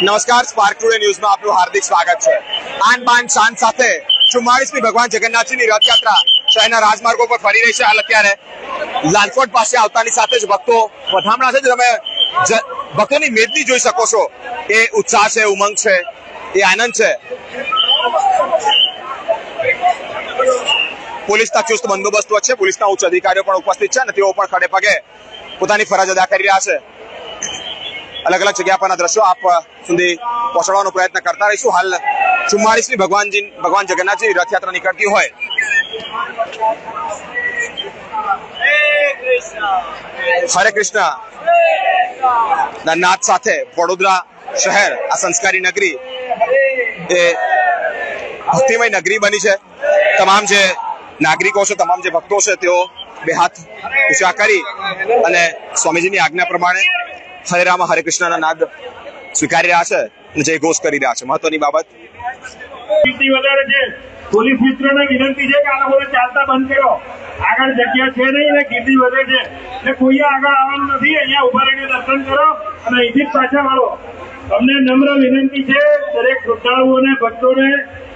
નમસ્કાર spark today ન્યૂઝમાં આપનું હાર્દિક સ્વાગત છે. આન બાન શાન સાથે ચુમ્માળીસમી ભગવાન જગન્નાથજીની રથયાત્રા શહેરના રાજમાર્ગો પર ફરી રહી છે હાલ અત્યારે. લાલકોટ પાસે આવતાની સાથે જ ભક્તો વધામણા છે તમે ભક્તોની મેદની જોઈ શકો છો. એ ઉત્સાહ છે, ઉમંગ છે, એ આનંદ છે. પોલીસના ચુસ્ત બંદોબસ્ત વચ્ચે પોલીસના ઉચ્ચ અધિકારીઓ પણ ઉપસ્થિત છે અને તેઓ પણ ખડે પગે પોતાની ફરજ અદા કરી રહ્યા છે. અલગ અલગ જગ્યા પરના દ્રશ્યો આપ સુધી પહોંચાડવાનો પ્રયત્ન કરતા રહીશું. હાલ ચુમ્માળીસમી ભગવાનજી ભગવાન જગન્નાથજી રથયાત્રા નીકળતી હોય. હરે કૃષ્ણ. ના સાથે વડોદરા શહેર, આ સંસ્કારી નગરી, એ ભક્તિમય નગરી બની છે. તમામ જે નાગરિકો છે, તમામ જે ભક્તો છે, તેઓ બે હાથ ઊંચા કરી અને સ્વામીજીની આજ્ઞા પ્રમાણે હરે રામ, હરે કૃષ્ણના નાદ સ્વીકારી રહ્યા છે અને જય ઘોષ કરી રહ્યા છે. મહત્વની બાબત? ચાલતા આગળ જગ્યા છે નહીં અને કીર્તિ વધે છે. એટલે કોઈએ આગળ આવવાનું નથી. અહીંયા ઊભા રહીને દર્શન કરો અને અહીંથી પાછા વાળો તમને નમ્ર વિનંતી છે દરેક શ્રદ્ધાળુઓને ભક્તોને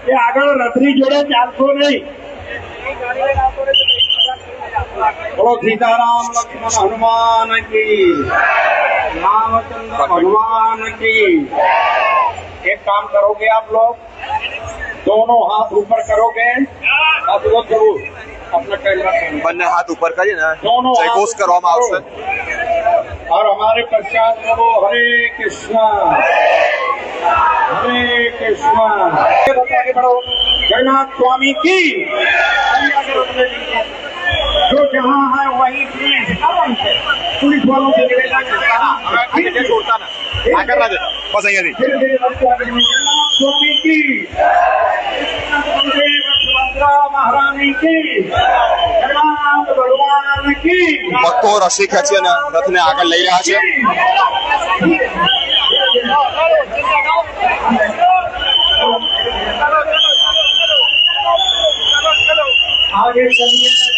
કે આગળ રથની જોડે ચાલશો નહીં. बोलो सीताराम लक्ष्मण हनुमान की। रामचंद्र भगवान की। एक काम करोगे आप लोग? दोनों हाथ ऊपर करोगे? ज़रूर। अपना हाथ ऊपर करिए ना। दोनों कोश करो हम आपसे। और हमारे पश्चात करो हरे कृष्णा। हरे कृष्णा। आगे बढ़ो। जगन्नाथ स्वामी की। जो जहाँ है वहीं पुलिस आराम से पुलिस वालों से निवेदन करता હવે આ જગ્યા છોડતા ના આગળ ના જતા બસ અહીંયાથી धीरे धीरे बढ़ते आगे बढ़ो। जगन्नाथ स्वामी की बलदेव सुभद्रा महारानी की जगन्नाथ भगवान की ભક્તો રસી ખેંચી અને રથને આગળ લઈ રહ્યા છે आगे चलिए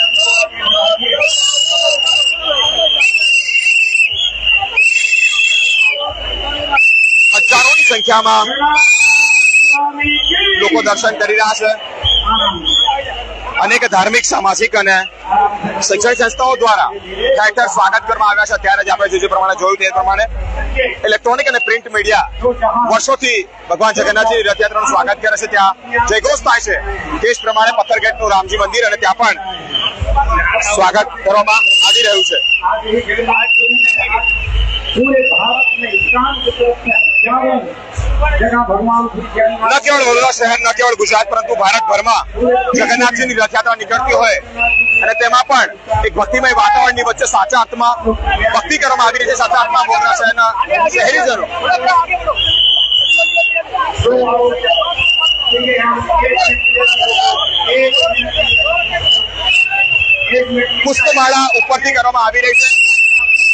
સંખ્યામાં લોકો દર્શન કરી રહ્યા છે. અનેક ધાર્મિક, સામાજિક અને શૈક્ષણિક સંસ્થાઓ દ્વારા ઠેર સ્વાગત કરવામાં આવ્યા છે. ત્યારે જ આપણે જે પ્રમાણે જોયું તે પ્રમાણે ઇલેક્ટ્રોનિક અને પ્રિન્ટ મીડિયા વર્ષોથી ભગવાન જગન્નાથજી રથયાત્રાનું સ્વાગત કરે છે. ત્યાં જયઘોષ થાય છે. તે જ પ્રમાણે પથ્થરગેટનું રામજી મંદિર અને ત્યાં પણ સ્વાગત કરવામાં આવી રહ્યું છે. पूरे भारत में ईशान की तरफ से हजारों जगह भगवान श्री जगन्नाथ ન કેવળ વડોદરા શહેર ન કેવળ ગુજરાત પરંતુ ભારતભરમાં જગન્નાથજીની રથયાત્રા નીકળતી હોય અને તેમાં પણ એક ભક્તિમય વાતાવરણની વચ્ચે સાચા અર્થમાં ભક્તિ કરવામાં આવી રહી છે સાચા અર્થમાં વડોદરા શહેરના શહેરીજનો एक मिनट પુષ્પમાળા ઉપરથી કરવામાં આવી રહી છે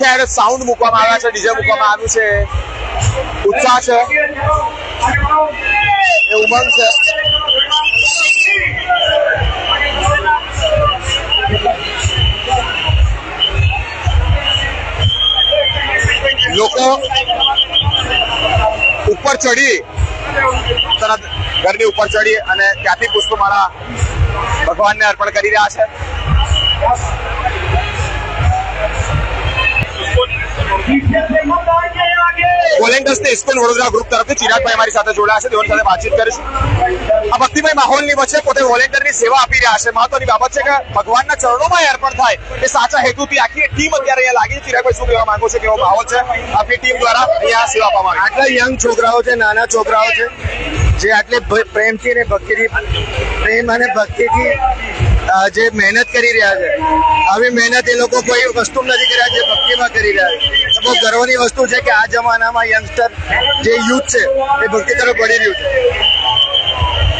ઠેર સાઉન્ડ મૂકવામાં આવ્યા છે ડીજે મૂકવામાં આવ્યું છે. ઉત્સાહ છે. એ ઉમંગ છે. લોકો ઉપર ચડી, તરત ઘરની ઉપર ચડી અને ત્યાંથી પુષ્પમાળા ભગવાનને અર્પણ કરી રહ્યા છે. વોલેન્ટર્સ ને એસપીએન વડોદરા ગ્રુપ તરફથી ચિરાગભાઈ અમારી સાથે જોડાયા છે. તેઓની સાથે વાતચીત કરીશું. આ ભક્તિભાઈ માહોલની વચ્ચે પોતે વોલેન્ટરની સેવા આપી રહ્યા છે. મહત્વની બાબત છે કે ભગવાનના ચરણોમાં અર્પણ થાય. એ સાચા હેતુથી આખી ટીમ અત્યારે અહીંયા લાગી ચિરાગભાઈ શું કહેવા માંગો છે? કેવો માહોલ છે? આખી ટીમ દ્વારા અહીંયા સેવા આપવામાં આવી. આટલા યંગ છોકરાઓ છે, નાના છોકરાઓ છે, જે આટલે પ્રેમથી અને ભક્તિથી, પ્રેમ અને ભક્તિથી જે મહેનત કરી રહ્યા છે. આવી મહેનત એ લોકો કોઈ વસ્તુ નથી કરી રહ્યા, જે ભક્તિમાં કરી રહ્યા છે. બહુ ગર્વની વસ્તુ છે કે આ જમાનામાં યંગસ્ટર જે યુથ છે, એ ભક્તિ તરફ વળી રહ્યું છે.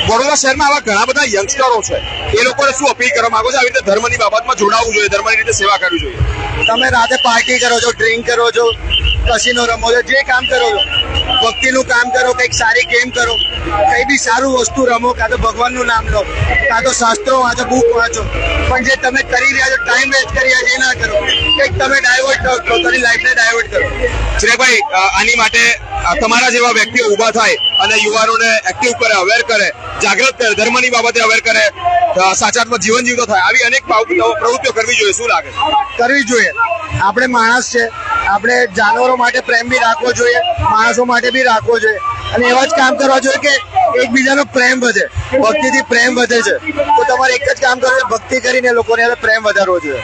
વડોદરા શહેરમાં આવા ઘણા બધા યંગસ્ટરો છે. એ લોકોને શું અપીલ કરવા માંગો છો? આવી રીતે ધર્મની બાબતમાં જોડાવવું જોઈએ, ધર્મની રીતે સેવા કરવી જોઈએ. તમે રાતે પાર્ટી કરો છો ડ્રિંક કરો છો કસીનો રમો છો, જે કામ કરો છો ભક્તિનું કામ કરો કંઈક સારી ગેમ કરો કંઈ બી સારું વસ્તુ રમો કાં તો ભગવાનનું નામ લો કાં તો શાસ્ત્રો વાંચો બુક વાંચો. પણ જે તમે કરી રહ્યા છો ટાઈમ વેસ્ટ કરી રહ્યા છો એ ના કરો. કંઈક તમે ડાયવર્ટ કરો પોતાની લાઈફને ડાયવર્ટ કરો. શ્રેભાઈ આની માટે તમારા જેવા વ્યક્તિઓ ઊભા થાય અને યુવાનોને એક્ટિવ કરે અવેર કરે જાગૃત કરે ધર્મની બાબતે અવેર કરે સાચાત્મક જીવન જીવતો થાય આવી અનેક પ્રવૃત્તિઓ કરવી જોઈએ શું લાગે? કરવી જોઈએ. આપણે માણસ છે આપણે જાનવરો માટે પ્રેમ બી રાખવો જોઈએ, માણસો માટે બી રાખવો જોઈએ. અને એવા જ કામ કરવા જોઈએ કે એકબીજાનો પ્રેમ વધે, ભક્તિથી પ્રેમ વધે છે. તો તમારે એક જ કામ કરવું ભક્તિ કરીને લોકોને પ્રેમ વધારવો જોઈએ.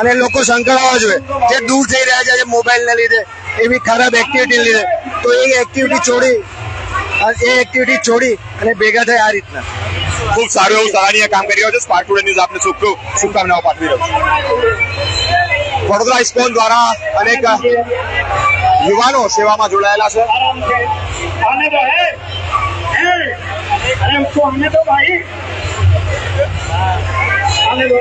અને લોકો સંકળાવવા જોઈએ. જે દૂર થઈ રહ્યા છે, જે મોબાઈલને લીધે, એવી ખરાબ એક્ટિવિટી લીધે, તો એ એક્ટિવિટી છોડી, એ એક્ટિવિટી છોડી અને ભેગા થાય આ રીતના. ખૂબ સારું એવું સરાહનીય કામ કરી રહ્યો છે. સ્પાર્ક ટુડે ન્યૂઝ આપને શુભ શુભકામનાઓ પાઠવી રહ્યો છું. વડોદરા ઇસ્કોન દ્વારા અનેક યુવાનો સેવામાં જોડાયેલા છે आराम से आने दो है ए, अरे उसको आने दो भाई आने दो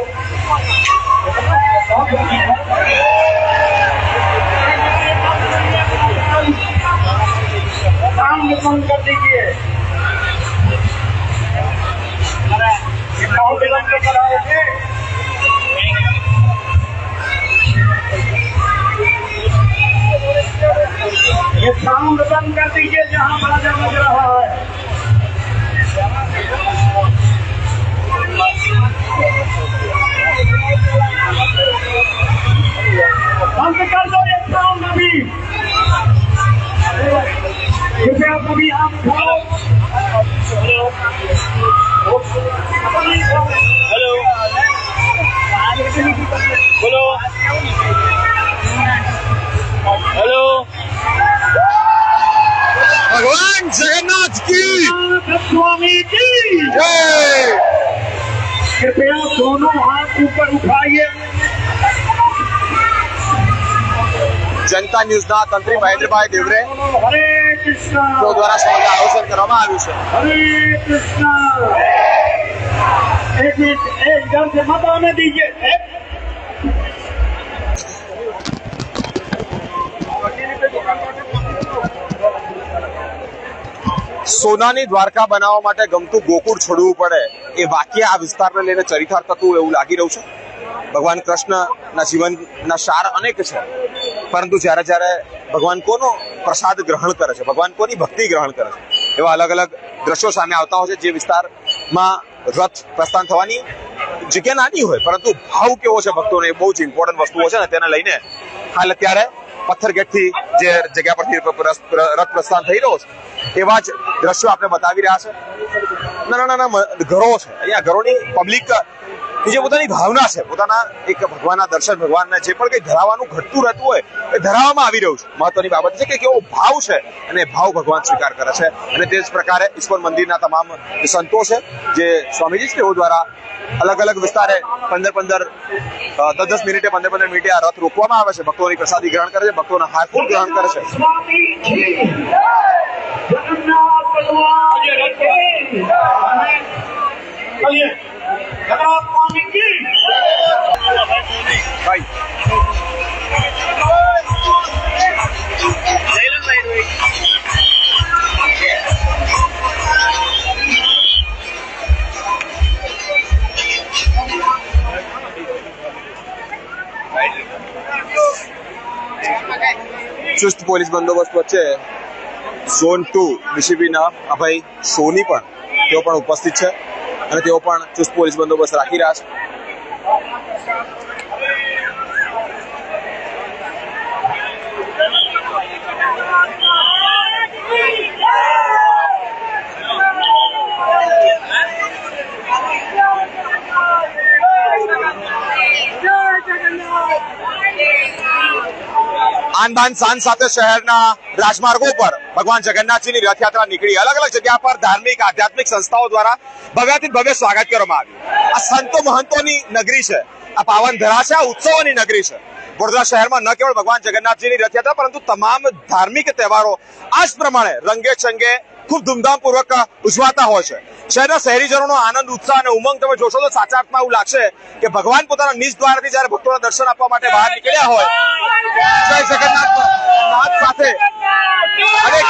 काम बंद कर दीजिए अरे ये बहुत विलंब से कराओगे ये साउंड बंद कर दीजिए जहाँ बाजा बज रहा है बंद कर दो ये साउंड अभी कृपया कभी आप उठाओ हेलो हेलो ભગવાન જગન્નાથ કી स्वामी की જય कृपया दोनों हाथ ऊपर उठाइए જનતા ન્યૂઝના તંત્રી મહેન્દ્રભાઈ દેવરે हरे कृष्णा તેઓ દ્વારા સમગ્ર આયોજન કરવામાં આવ્યું છે हरे कृष्णा एक मिनट एक इधर से मत आने दीजिए एक સોનાની દ્વારકા બનાવવા માટે ગમતું ગોકુળ છોડવું પડે એ વાક્ય આ વિસ્તારને લઈને ચરિતાર્થ થતું એવું લાગી રહ્યું છે? ભગવાન કૃષ્ણના જીવનના સાર અનેક છે, પરંતુ જ્યારે જ્યારે ભગવાન કોનો પ્રસાદ ગ્રહણ કરે છે, ભગવાન કોની ભક્તિ ગ્રહણ કરે છે, એવા અલગ અલગ દ્રશ્યો સામે આવતા હોય છે જે વિસ્તારમાં રથ પ્રસ્થાન થવાની જગ્યા નાની હોય, પરંતુ ભાવ કેવો છે ભક્તોને એ બહુ જ ઇમ્પોર્ટન્ટ વસ્તુઓ છે ને તેને લઈને હાલ અત્યારે પથ્થર ગેટથી જે જગ્યા પરથી રથ પ્રસ્થાન થઈ રહ્યો છે એવા જ દ્રશ્યો આપણે બતાવી રહ્યા છે. નાના નાના ઘરો છે. અહીંયા ઘરોની પબ્લિક ની જે પોતાની ભાવના છે, પોતાના એક ભગવાનના દર્શન, ભગવાનના જે પણ કંઈ ધરાવવાનું ઘટતું રહેતું હોય, એ ધરાવવામાં આવી રહ્યું છે. મહત્વની બાબત છે કે કેવો ભાવ છે અને એ ભાવ ભગવાન સ્વીકાર કરે છે. અને તે જ પ્રકારે ઈશ્વર મંદિરના તમામ સંતો છે, જે સ્વામીજી તેઓ દ્વારા અલગ અલગ વિસ્તારે પંદર પંદર દસ દસ મિનિટે પંદર પંદર મિનિટે આ રથ રોકવામાં આવે છે. ભક્તોની પ્રસાદી ગ્રહણ કરે છે, ભક્તોના હાર ગ્રહણ કરે છે. ચુસ્ત પોલીસ બંદોબસ્ત વચ્ચે ઝોન ટુ ડીસીપીના અભય સોની પણ તેઓ પણ ઉપસ્થિત છે. અને તેઓ પણ ચુસ્ત પોલીસ બંદોબસ્ત રાખી રહ્યા છે. આન સાંજ સાથે શહેરના રાજમાર્ગો પર ભગવાન જગન્નાથજીની રથયાત્રા નીકળી. અલગ અલગ જગ્યા પર ધાર્મિક, આધ્યાત્મિક સંસ્થાઓ દ્વારા ભવ્યાથી ભવ્ય સ્વાગત કરવામાં આવ્યું. આ સંતો મહંતોની નગરી છે. આ પાવન ધરા છે, આ ઉત્સવોની નગરી છે. વડોદરા શહેરમાં ન કેવળ ભગવાન જગન્નાથજીની રથયાત્રા, પરંતુ તમામ ધાર્મિક તહેવારો આ જ પ્રમાણે રંગે ચંગે ખૂબ ધૂમધામપૂર્વક ઉજવાતા હોય છે. શહેરના શહેરીજનોનો આનંદ, ઉત્સાહ અને ઉમંગ તમે જોશો તો સાચા અર્થમાં એવું લાગશે કે ભગવાન પોતાના નિજ દ્વારથી જ્યારે ભક્તોને દર્શન આપવા માટે બહાર નીકળ્યા હોય. જય જગન્નાથ. સાથે. અનેક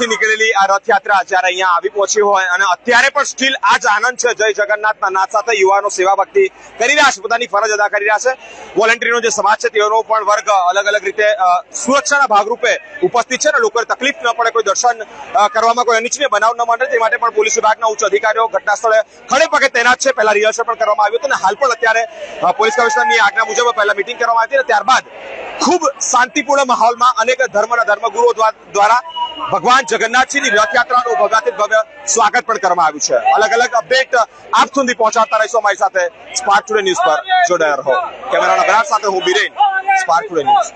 બપોરથી નીકળેલી આ રથયાત્રા જ્યારે અહીંયા આવી પહોંચી હોય અને અત્યારે પણ સ્ટીલ આ જ આનંદ છે. જય જગન્નાથના નાથ સાથે યુવાનો સેવા ભક્તિ કરી રહ્યા છે, પોતાની ફરજ અદા કરી રહ્યા છે. વોલેન્ટરીનો જે સમાજ છે, તેઓનો પણ વર્ગ અલગ અલગ રીતે સુરક્ષાના ભાગરૂપે ઉપસ્થિત છે અને લોકોને તકલીફ ન પડે, કોઈ દર્શન કરવામાં કોઈ અનિચ્છનીય બનાવ ન મળે તે માટે પણ પોલીસ વિભાગના ઉચ્ચ અધિકારીઓ ઘટના સ્થળે ખડે પગે તૈનાત છે. પહેલા રિહર્સલ પણ કરવામાં આવ્યું હતું અને હાલ પણ અત્યારે પોલીસ કમિશનરની આજ્ઞા મુજબ પહેલા મિટિંગ કરવામાં આવી હતી અને ત્યારબાદ ખૂબ શાંતિપૂર્ણ માહોલમાં અનેક ધર્મના ધર્મગુરુઓ દ્વારા ભગવાન જગન્નાથજીની રથયાત્રાનું ભવ્યાથી ભવ્ય સ્વાગત પણ કરવામાં આવ્યું છે અલગ અલગ અપડેટ આપ સુધી પહોંચાડતા રહીશું અમારી સાથે સ્પાર્ક ટુડે ન્યૂઝ પર જોડાયા રહો કેમેરાના બરાર સાથે હું બિરેન સ્પાર્ક ટુડે ન્યૂઝ